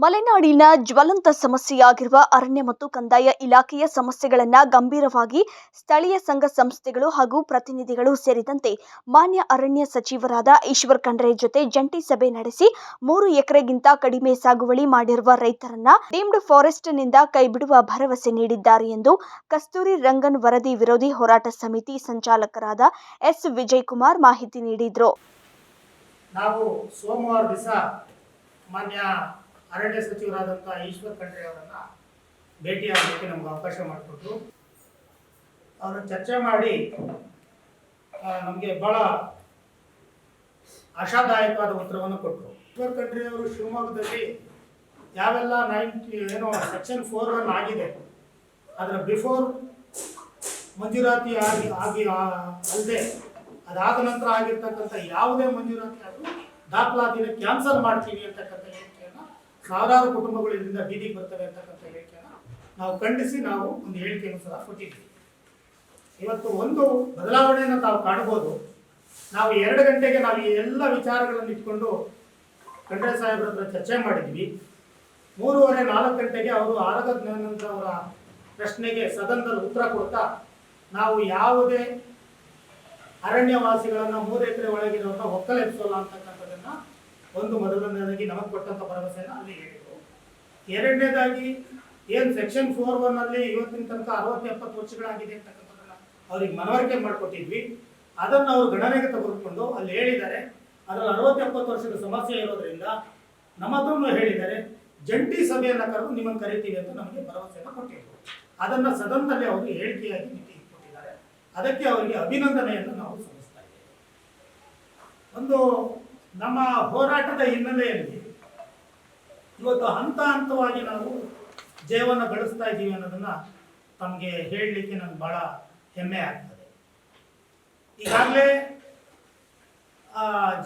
ಮಲೆನಾಡಿನ ಜ್ವಲಂತ ಸಮಸ್ಯೆಯಾಗಿರುವ ಅರಣ್ಯ ಮತ್ತು ಕಂದಾಯ ಇಲಾಖೆಯ ಸಮಸ್ಯೆಗಳನ್ನು ಗಂಭೀರವಾಗಿ ಸ್ಥಳೀಯ ಸಂಘ ಸಂಸ್ಥೆಗಳು ಹಾಗೂ ಪ್ರತಿನಿಧಿಗಳು ಸೇರಿದಂತೆ ಮಾನ್ಯ ಅರಣ್ಯ ಸಚಿವರಾದ ಈಶ್ವರ್ ಖಂಡ್ರೆ ಜೊತೆ ಜಂಟಿ ಸಭೆ ನಡೆಸಿ ಮೂರು ಎಕರೆಗಿಂತ ಕಡಿಮೆ ಸಾಗುವಳಿ ಮಾಡಿರುವ ರೈತರನ್ನ ಡೀಮ್ಡ್ ಫಾರೆಸ್ಟ್ನಿಂದ ಕೈಬಿಡುವ ಭರವಸೆ ನೀಡಿದ್ದಾರೆ ಎಂದು ಕಸ್ತೂರಿ ರಂಗನ್ ವರದಿ ವಿರೋಧಿ ಹೋರಾಟ ಸಮಿತಿ ಸಂಚಾಲಕರಾದ ಎಸ್ ವಿಜಯಕುಮಾರ್ ಮಾಹಿತಿ ನೀಡಿದರು. ನಾವು ಸೋಮವಾರ ದಿವಸ ಮಾನ್ಯ ಅರಣ್ಯ ಸಚಿವರಾದಂಥ ಈಶ್ವರ್ ಖಂಡ್ರೆ ಅವರನ್ನು ಭೇಟಿಯಾಗಲಿಕ್ಕೆ ನಮ್ಗೆ ಅವಕಾಶ ಮಾಡಿಕೊಟ್ರು. ಅವರು ಚರ್ಚೆ ಮಾಡಿ ನಮಗೆ ಬಹಳ ಆಶಾದಾಯಕವಾದ ಉತ್ತರವನ್ನು ಕೊಟ್ಟರು ಈಶ್ವರ್ ಖಂಡ್ರೆ ಅವರು ಶಿವಮೊಗ್ಗದಲ್ಲಿ ಯಾವೆಲ್ಲ ನೈನ್ಟಿ ಏನೋ ಸೆಕ್ಷನ್ ಫೋರ್ ಒನ್ ಆಗಿದೆ. ಅದರ ಬಿಫೋರ್ ಮಂಜೂರಾತಿ ಆಗಿ ಆಗಿ ಅಲ್ಲದೆ ಅದಾದ ನಂತರ ಆಗಿರ್ತಕ್ಕಂಥ ಯಾವುದೇ ಮಂಜೂರಾತಿ ಆದರೂ ದಾಖಲಾತಿನ ಕ್ಯಾನ್ಸಲ್ ಮಾಡ್ತೀವಿ ಅಂತಕ್ಕಂಥ ಸಾವಿರಾರು ಕುಟುಂಬಗಳು ಇದರಿಂದ ಬೀದಿಗೆ ಬರ್ತವೆ ಅಂತಕ್ಕಂಥ ಹೇಳಿಕೆಯನ್ನು ನಾವು ಖಂಡಿಸಿ ನಾವು ಒಂದು ಹೇಳಿಕೆಯನ್ನು ಸಹ ಕೊಟ್ಟಿದ್ವಿ ಇವತ್ತು ಒಂದು ಬದಲಾವಣೆಯನ್ನು ತಾವು ಕಾಣ್ಬೋದು ನಾವು ಎರಡು ಗಂಟೆಗೆ ನಾವು ಈ ಎಲ್ಲ ವಿಚಾರಗಳನ್ನು ಇಟ್ಕೊಂಡು ಖಂಡ್ರೆ ಸಾಹೇಬ್ರ ಹತ್ರ ಚರ್ಚೆ ಮಾಡಿದ್ವಿ. ಮೂರುವರೆ, ನಾಲ್ಕು ಗಂಟೆಗೆ ಅವರು ಆರಗ ಜ್ಞಾನಂದ ಅವರ ಪ್ರಶ್ನೆಗೆ ಸದನದಲ್ಲಿ ಉತ್ತರ ಕೊಡ್ತಾ ನಾವು ಯಾವುದೇ ಅರಣ್ಯವಾಸಿಗಳನ್ನು ಮೂರು ಎಕರೆ ಒಳಗಿರುವಂತ ಒಕ್ಕಲೆಬ್ಸೋಲ್ಲ ಅಂತಕ್ಕಂಥದ್ದನ್ನ ಒಂದು ಮೊದಲನೇದಾಗಿ ನಮಗೆ ಕೊಟ್ಟಂತ ಭರವಸೆಯನ್ನು ಅಲ್ಲಿ ಹೇಳಿದ್ರು. ಎರಡನೇದಾಗಿ ಏನ್ ಸೆಕ್ಷನ್ ಫೋರ್ ಒನ್ ಅಲ್ಲಿ ಇವತ್ತಿನ ತನಕ ಅರವತ್ತು ಎಪ್ಪತ್ತು ವರ್ಷಗಳಾಗಿದೆ ಅಂತಕ್ಕಂಥದ್ದನ್ನ ಅವ್ರಿಗೆ ಮನವರಿಕೆ ಮಾಡಿಕೊಟ್ಟಿದ್ವಿ. ಅದನ್ನ ಅವರು ಗಣನೆಗೆ ತೆಗೆದುಕೊಂಡು ಅಲ್ಲಿ ಹೇಳಿದ್ದಾರೆ. ಅದರಲ್ಲಿ ಅರವತ್ತು ಎಪ್ಪತ್ತು ವರ್ಷದ ಸಮಸ್ಯೆ ಇರೋದ್ರಿಂದ ನಮ್ಮದನ್ನು ಹೇಳಿದ್ದಾರೆ, ಜಂಟಿ ಸಭೆಯನ್ನ ಕರೆದು ನಿಮ್ಮನ್ನು ಕರಿತೀವಿ ಅಂತ ನಮಗೆ ಭರವಸೆಯನ್ನು ಕೊಟ್ಟಿದ್ರು. ಅದನ್ನ ಸದನದಲ್ಲಿ ಅವರು ಹೇಳಿಕೆಯಾಗಿ ಮಿತಿ ಕೊಟ್ಟಿದ್ದಾರೆ ಅದಕ್ಕೆ ಅವರಿಗೆ ಅಭಿನಂದನೆಯನ್ನು ನಾವು ಸಲ್ಲಿಸ್ತಾ ಇದ್ದೇವೆ. ಒಂದು ನಮ್ಮ ಹೋರಾಟದ ಹಿನ್ನೆಲೆಯಲ್ಲಿ ಇವತ್ತು ಹಂತ ಹಂತವಾಗಿ ನಾವು ಜಯವನ್ನು ಗಳಿಸ್ತಾ ಇದ್ದೀವಿ ಅನ್ನೋದನ್ನ ತಮಗೆ ಹೇಳಲಿಕ್ಕೆ ನನಗೆ ಬಹಳ ಹೆಮ್ಮೆ ಆಗ್ತದೆ. ಈಗಾಗಲೇ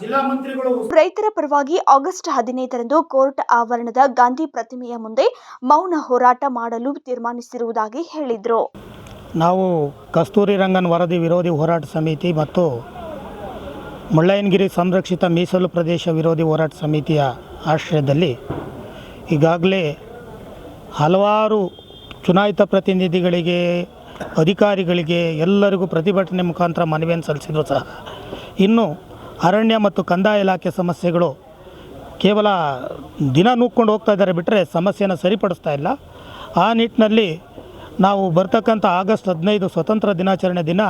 ಜಿಲ್ಲಾ ಮಂತ್ರಿಗಳು ರೈತರ ಪರವಾಗಿ ಆಗಸ್ಟ್ ಹದಿನೈದರಂದು ಕೋರ್ಟ್ ಆವರಣದ ಗಾಂಧಿ ಪ್ರತಿಮೆಯ ಮುಂದೆ ಮೌನ ಹೋರಾಟ ಮಾಡಲು ತೀರ್ಮಾನಿಸಿರುವುದಾಗಿ ಹೇಳಿದರು. ನಾವು ಕಸ್ತೂರಿ ರಂಗನ್ ವರದಿ ವಿರೋಧಿ ಹೋರಾಟ ಸಮಿತಿ ಮತ್ತು ಮುಳ್ಳಯ್ಯನಗಿರಿ ಸಂರಕ್ಷಿತ ಮೀಸಲು ಪ್ರದೇಶ ವಿರೋಧಿ ಹೋರಾಟ ಸಮಿತಿಯ ಆಶ್ರಯದಲ್ಲಿ ಈಗಾಗಲೇ ಹಲವಾರು ಚುನಾಯಿತ ಪ್ರತಿನಿಧಿಗಳಿಗೆ, ಅಧಿಕಾರಿಗಳಿಗೆ ಎಲ್ಲರಿಗೂ ಪ್ರತಿಭಟನೆ ಮುಖಾಂತರ ಮನವಿಯನ್ನು ಸಲ್ಲಿಸಿದ್ರು ಸಹ. ಇನ್ನು ಅರಣ್ಯ ಮತ್ತು ಕಂದಾಯ ಇಲಾಖೆ ಸಮಸ್ಯೆಗಳು ಕೇವಲ ದಿನ ನೂಕ್ಕೊಂಡು ಹೋಗ್ತಾ ಇದ್ದಾರೆ ಬಿಟ್ಟರೆ ಸಮಸ್ಯೆನ ಸರಿಪಡಿಸ್ತಾ ಇಲ್ಲ. ಆ ನಿಟ್ಟಿನಲ್ಲಿ ನಾವು ಬರ್ತಕ್ಕಂಥ ಆಗಸ್ಟ್ ಹದಿನೈದು ಸ್ವತಂತ್ರ ದಿನಾಚರಣೆ ದಿನ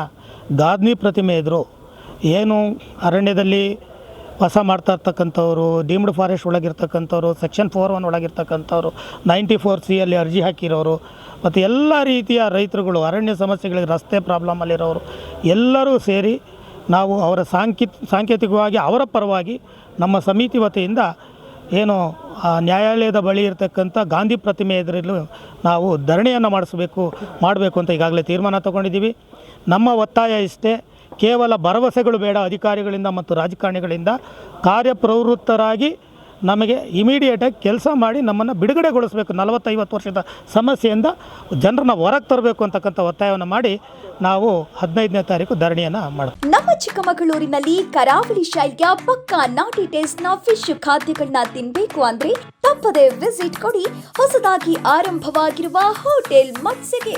ಗಾದ್ನಿ ಪ್ರತಿಮೆ ಎದುರು ಏನು ಅರಣ್ಯದಲ್ಲಿ ವಾಸ ಮಾಡ್ತಾ ಇರ್ತಕ್ಕಂಥವ್ರು ಡೀಮ್ಡ್ ಫಾರೆಸ್ಟ್ ಒಳಗಿರ್ತಕ್ಕಂಥವ್ರು ಸೆಕ್ಷನ್ ಫೋರ್ ಒನ್ ಒಳಗಿರ್ತಕ್ಕಂಥವ್ರು ನೈಂಟಿ ಫೋರ್ ಸಿ ಅಲ್ಲಿ ಅರ್ಜಿ ಹಾಕಿರೋರು, ಮತ್ತು ಎಲ್ಲ ರೀತಿಯ ರೈತರುಗಳು, ಅರಣ್ಯ ಸಮಸ್ಯೆಗಳಿಗೆ ರಸ್ತೆ ಪ್ರಾಬ್ಲಮಲ್ಲಿರೋರು ಎಲ್ಲರೂ ಸೇರಿ ನಾವು ಅವರ ಸಾಂಕೇತ ಸಾಂಕೇತಿಕವಾಗಿ, ಅವರ ಪರವಾಗಿ ನಮ್ಮ ಸಮಿತಿ ವತಿಯಿಂದ ಏನು ನ್ಯಾಯಾಲಯದ ಬಳಿ ಇರತಕ್ಕಂಥ ಗಾಂಧಿ ಪ್ರತಿಮೆ ಎದುರಲ್ಲೂ ನಾವು ಧರಣಿಯನ್ನು ಮಾಡಿಸ್ಬೇಕು, ಮಾಡಬೇಕು ಅಂತ ಈಗಾಗಲೇ ತೀರ್ಮಾನ ತಗೊಂಡಿದ್ದೀವಿ. ನಮ್ಮ ಒತ್ತಾಯ ಇಷ್ಟೇ. ಕೇವಲ ಭರವಸೆಗಳು ಬೇಡ ಅಧಿಕಾರಿಗಳಿಂದ ಮತ್ತು ರಾಜಕಾರಣಿಗಳಿಂದ ಕಾರ್ಯಪ್ರವೃತ್ತರಾಗಿ ನಮಗೆ ಇಮಿಡಿಯೇಟಾಗಿ ಕೆಲಸ ಮಾಡಿ ನಮ್ಮನ್ನು ಬಿಡುಗಡೆಗೊಳಿಸಬೇಕು. ನಲವತ್ತೈವತ್ತು ವರ್ಷದ ಸಮಸ್ಯೆಯಿಂದ ಜನರನ್ನ ಹೊರಗೆ ತರಬೇಕು ಅಂತಕ್ಕಂಥ ಒತ್ತಾಯವನ್ನು ಮಾಡಿ ನಾವು ಹದಿನೈದನೇ ತಾರೀಕು ಧರಣಿಯನ್ನು ಮಾಡೋದು. ನಮ್ಮ ಚಿಕ್ಕಮಗಳೂರಿನಲ್ಲಿ ಕರಾವಳಿ ಶೈಲಿಯ ಪಕ್ಕಾ ನಾಟಿ ಟೇಸ್ಟ್ನ ಫಿಶ್ ಖಾದ್ಯಗಳನ್ನ ತಿನ್ನಬೇಕು ಅಂದ್ರೆ ತಪ್ಪದೇ ವಿಸಿಟ್ ಕೊಡಿ. ಹೊಸದಾಗಿ ಆರಂಭವಾಗಿರುವ ಹೋಟೆಲ್ ಮತ್ಸ್ಯಗೆ.